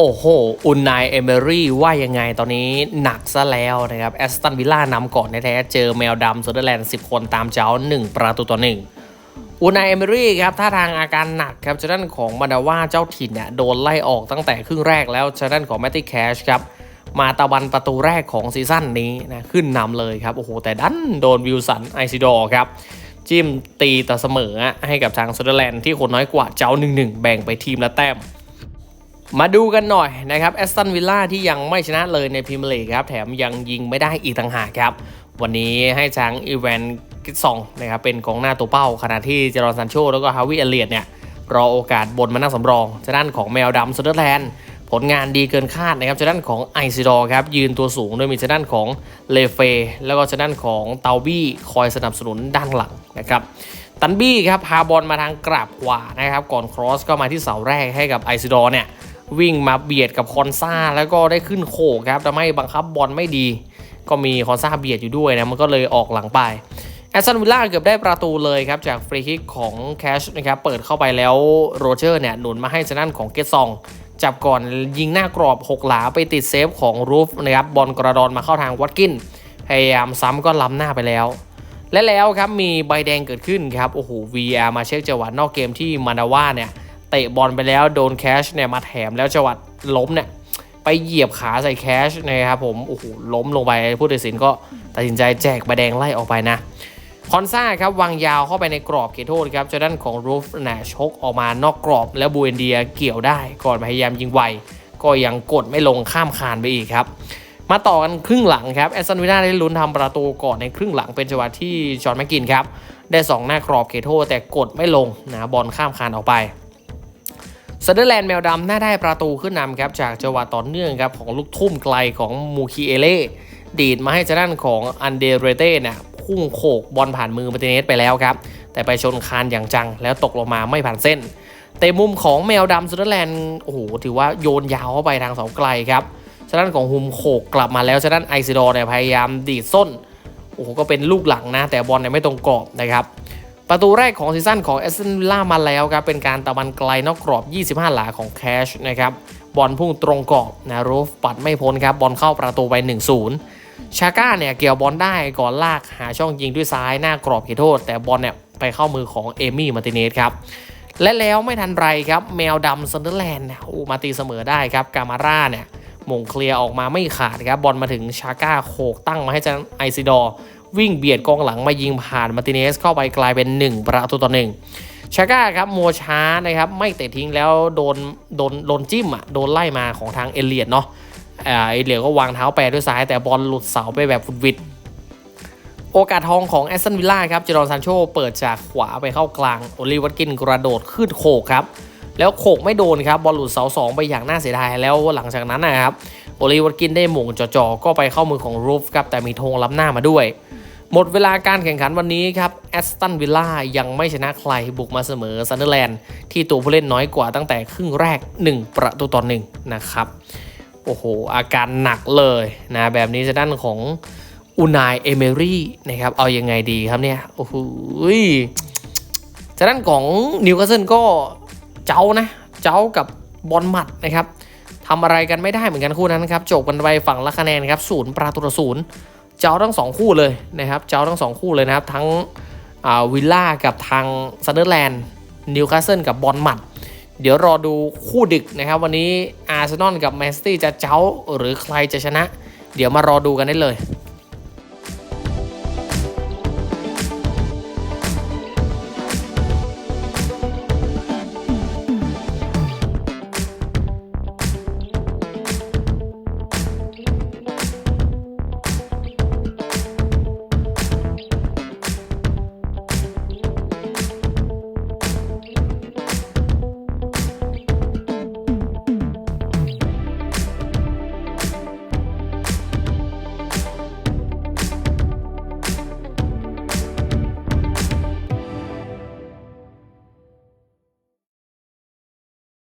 โอ้โห อุนนายเอเมอรี่ว่ายังไงตอนนี้หนักซะแล้วนะครับ แอสตันวิลล่านำก่อนแท้ๆเจอแมวดำซูเดอร์แลนด์10 คนตามเจ้า 1 ประตูต่อหนึ่งอุนนายเอเมอรี่ครับท่าทางอาการหนักครับจะด้านของบรรดาว่าเจ้าถิ่นเนี่ยโดนไล่ออกตั้งแต่ครึ่งแรกแล้วจะด้านของแมตติแคชครับมาตะวันประตูแรกของซีซั่นนี้นะขึ้นนำเลยครับ โอ้โห แต่ดันโดนวิลสันไอซิดอครับ จิ้มตีต่อเสมอให้กับทางซูเดอร์แลนด์ที่คนน้อยกว่าเจ้า1-1แบ่งไปทีมละแต้ม มาดูกันหน่อยนะครับแอสตันวิลล่าที่ยังไม่ชนะเลยในพรีเมียร์ลีกครับ แถมยังยิงไม่ได้อีกต่างหากครับ วันนี้ให้ทางอีแวนกิซองนะครับเป็นกองหน้าตัวเป้า ขณะที่เจอร์นซันโชแล้วก็ฮาวิเอเลียตเนี่ย รอโอกาสบนมานั่งสำรองจะด้านของแมวดำซูเดอร์แลนด์ผลงานดีเกินคาดนะครับจะด้านของไอซิดอร์ครับ ยืนตัวสูงโดยมีจะด้านของเลเฟ แล้วก็จะด้านของเตาบี้คอยสนับสนุนด้านหลังนะครับตันบี้ครับพาบอลมาทางกราบขวานะครับก่อนครอสก็มาที่เสาแรกให้กับไอซิดอร์เนี่ย วิ่งมาเบียดกับคอนซาแล้วก็ได้ขึ้นโขกครับทำให้บังคับบอลไม่ดี ก็มีคอนซาเบียดอยู่ด้วยนะมันก็เลยออกหลังไปแอสตันวิลล่าเกือบได้ประตูเลยครับ จากฟรีคิกของแคชนะครับเปิดเข้าไปแล้วโรเจอร์เนี่ยหนุนมาให้ชนั่นของเกตซอง จับก่อนยิงหน้ากรอบ 6 หลาไปติดเซฟของรูฟนะครับบอลกระดอนมาเข้าทางวัตกิน พยายามซ้ำก็ล้ำหน้าไปแล้ว และแล้วครับมีใบแดงเกิดขึ้นครับโอ้โห VR มาเช็คจังหวะนอกเกมที่มานาว่าเนี่ย เตะบอลไปแล้วโดนแคชเนี่ยมาแถมแล้วจังหวะล้มเนี่ยไปเหยียบขาใส่แคชนะครับผมโอ้โหล้มลงไปผู้ตัดสินก็ตัดสินใจแจกใบแดงไล่ออกไปนะคอนซ่าครับวางยาวเข้าไปในกรอบเขตโทษครับจะด้านของรูฟน่ะชกออกมานอกกรอบ แล้วบูเอนเดียเกี่ยวได้ก่อนพยายามยิงไว ก็ยังกดไม่ลงข้ามคานไปอีกครับ มาต่อกันครึ่งหลังครับแอสตันวิลล่าได้ลุ้นทำประตูก่อนในครึ่งหลังเป็นจังหวะที่จอห์นแมกกินครับได้สองหน้ากรอบเขตโทษแต่กดไม่ลงนะบอลข้ามคานออกไป ซันเดอร์แลนด์แมวดำน่าได้ประตูขึ้นนำครับจากจังหวะต่อเนื่องครับของลูกทุ่มไกลของมูคิเอเล่ดีดมาให้จด้านของอันเดเรเต้เนี่ยพุ่งโขกบอลผ่านมือมาติเนสไปแล้วครับ แต่ไปชนคานอย่างจังแล้วตกลงมาไม่ผ่านเส้นเตะมุมของแมวดำซันเดอร์แลนด์โอ้โหถือว่าโยนยาวเข้าไปทางเสาไกลครับจด้านของฮุมโขกกลับมาแล้วจด้านไอซิดอร์เนี่ยพยายามดีดส้นโอ้โหก็เป็นลูกหลังนะ แต่บอลเนี่ยไม่ตรงกรอบนะครับ ประตูแรกของซีซั่นของแอสตันวิลล่ามาแล้วครับ เป็นการตะวันไกลนอกกรอบ 25 หลาของแคชนะครับ บอลพุ่งตรงกรอบนะรูฟปัดไม่พ้นครับ บอลเข้าประตูไป 1-0 ชาก้าเนี่ยเกี่ยวบอลได้ก่อนลากหาช่องยิงด้วยซ้ายหน้ากรอบเขตโทษ แต่บอลเนี่ยไปเข้ามือของเอมี่มาร์ติเนสครับและแล้วไม่ทันไรครับ แมวดำซันเดอร์แลนด์เนี่ยโอ้มาตีเสมอได้ครับกามาร่าเนี่ยหม่งเคลียร์ออกมาไม่ขาดครับบอลมาถึงชาก้าโขกตั้งมาให้จันไอซิดอร์ วิ่งเบียดกองหลังมายิงผ่านมาร์ติเนสเข้าไปกลายเป็น 1 ประตูต่อหนึ่งชาก้าครับโมวช้านะครับไม่เตะทิ้งแล้วโดนโดนโดนจิ้มอะโดนไล่มาของทางเอเลียดเนาะเอเลียดก็วางเท้าแปรด้วยซ้ายแต่บอลหลุดเสาไปแบบฟุดวิดโอกาสทองของแอสตันวิลล่าครับเจรอนซานโชเปิดจากขวาไปเข้ากลางโอลิวัตกินกระโดดขึ้นโขกครับแล้วโขกไม่โดนครับบอลหลุดเสาสองไปอย่างน่าเสียดายแล้วหลังจากนั้นนะครับโอลิวัตกินได้หม่งจ่อๆก็ไปเข้ามือของรูฟครับแต่มีธงล้ำหน้ามาด้วย หมดเวลาการแข่งขันวันนี้ครับแอสตันวิลล่ายังไม่ชนะใครบุกมาเสมอซันเดอร์แลนด์ที่ตัวผู้เล่นน้อยกว่าตั้งแต่ครึ่งแรก 1 ประตูต่อหนึ่งนะครับ โอ้โห อาการหนักเลยนะแบบนี้จะด้านของอูนายเอเมรี่นะครับเอายังไงดีครับเนี่ย โอ้โหจะด้านของนิวคาสเซิลก็เจ้านะ เจ้ากับบอลหมัดนะครับทำอะไรกันไม่ได้เหมือนกันคู่นั้นครับจบกันไปฝั่งละคะแนนครับศูนย์ประตูต่อศูนย์ เจ้าทั้งสองคู่เลยนะครับ เจ้าทั้งสองคู่เลยนะครับ ทั้งวิลล่ากับทางซันเดอร์แลนด์นิวคาสเซิลกับบอลมัด เดี๋ยวรอดูคู่ดึกนะครับ วันนี้อาร์เซนอลกับแมนซิตี้จะเจ้าหรือใครจะชนะ เดี๋ยวมารอดูกันได้เลย